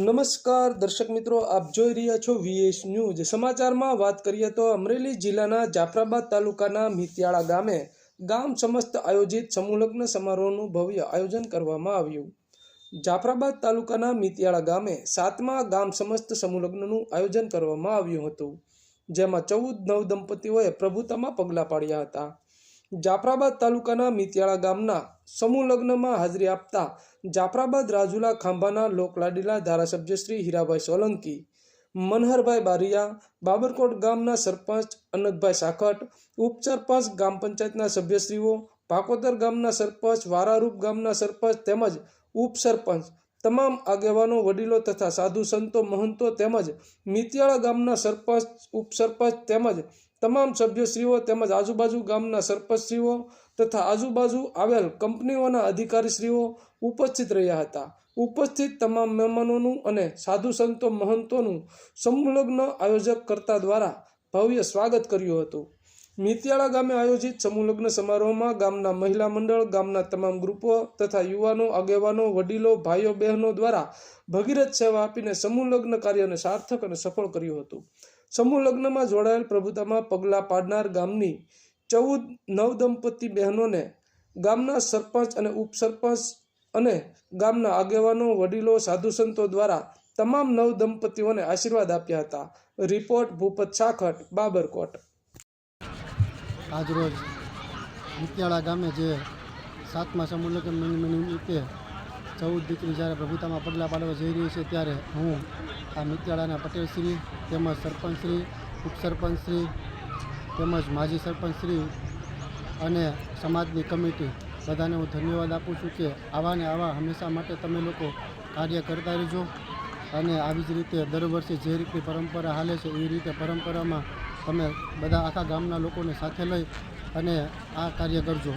નમસ્કાર દર્શક મિત્રો, આપ જોઈ રહ્યા છો વીએસ ન્યૂઝ સમાચારમાં વાત કરીએ તો અમરેલી જિલ્લાના જાફરાબાદ તાલુકાના મિતિયાળા ગામે ગામ સમસ્ત આયોજિત સમૂહલગ્ન સમારોહનું ભવ્ય આયોજન કરવામાં આવ્યું. જાફરાબાદ તાલુકાના મિતિયાળા ગામે સાતમા ગામ સમસ્ત સમૂહલગ્નનું આયોજન કરવામાં આવ્યું હતું, જેમાં ચૌદ નવ દંપતીઓએ પ્રભુતામાં પગલાં પાડ્યા હતા. જાફરાબાદ તાલુકાના મિતિયાળા ગામના સમૂહ લગ્નમાં હાજરી આપતા જાફરાબાદ રાજુલા ખાંભાના લોકલાડીલા ધારાસભ્ય શ્રી હીરાભાઈ સોલંકી, મનહરભાઈ બારિયા, બાબરકોટ ગામના સરપંચ અનકભાઈ સાખટ, ઉપસરપંચ ગ્રામ પંચાયતના સભ્યશ્રીઓ ભાકોતર ગામના સરપંચ, વારારૂપ ગામના સરપંચ તેમજ ઉપસરપંચ તમામ આગેવાનો, વડીલો તથા સાધુ સંતો, મહંતો તેમજ મિતિયાળા ગામના સરપંચ, ઉપસરપંચ તેમજ તમામ સભ્યશ્રીઓ તેમજ આજુબાજુ ગામના સરપંચશ્રીઓ તથા આજુબાજુ આવેલ કંપનીઓના અધિકારીશ્રીઓ ઉપસ્થિત રહ્યા હતા. ઉપસ્થિત તમામ મહેમાનોનું અને સાધુ સંતો, મહંતોનું સંલગ્ન આયોજક કરતા દ્વારા ભવ્ય સ્વાગત કર્યું હતું. મિતિયાળા ગામે આયોજિત સમૂહલગ્ન સમારોહમાં ગામના મહિલા મંડળ, ગામના તમામ ગ્રુપો તથા યુવાનો, આગેવાનો, વડીલો, ભાઈઓ, બહેનો દ્વારા ભગીરથ સેવા આપીને સમૂહલગ્ન કાર્યને સાર્થક અને સફળ કર્યું હતું. સમૂહ લગ્નમાં જોડાયેલ પ્રભુતામાં પગલાં પાડનાર ગામની ચૌદ નવ દંપતી બહેનોને ગામના સરપંચ અને ઉપસરપંચ અને ગામના આગેવાનો, વડીલો, સાધુ સંતો દ્વારા તમામ નવ દંપતીઓને આશીર્વાદ આપ્યા હતા. રિપોર્ટ ભૂપત સાખટ બાબરકોટ. આજરોજ મિત્યાળા ગામે જે સાતમા સમૂહલગ્ન નિમિત્તે ચૌદ દીકરી જ્યારે પ્રભુતામાં પગલાં પાડવા જઈ રહી છે ત્યારે હું આ મિત્યાળાના પટેલશ્રી તેમજ સરપંચશ્રી, ઉપસરપંચશ્રી તેમજ માજી સરપંચશ્રી અને સમાજની કમિટી બધાને હું ધન્યવાદ આપું છું કે આવા ને આવા હંમેશા માટે તમે લોકો કાર્ય કરતા રહેજો. અને આવી જ રીતે દર વર્ષે જે રીતની પરંપરા હાલે છે, એ રીતે પરંપરામાં તમે બધા આખા ગામના લોકોને સાથે લઈ અને આ કાર્ય કરજો.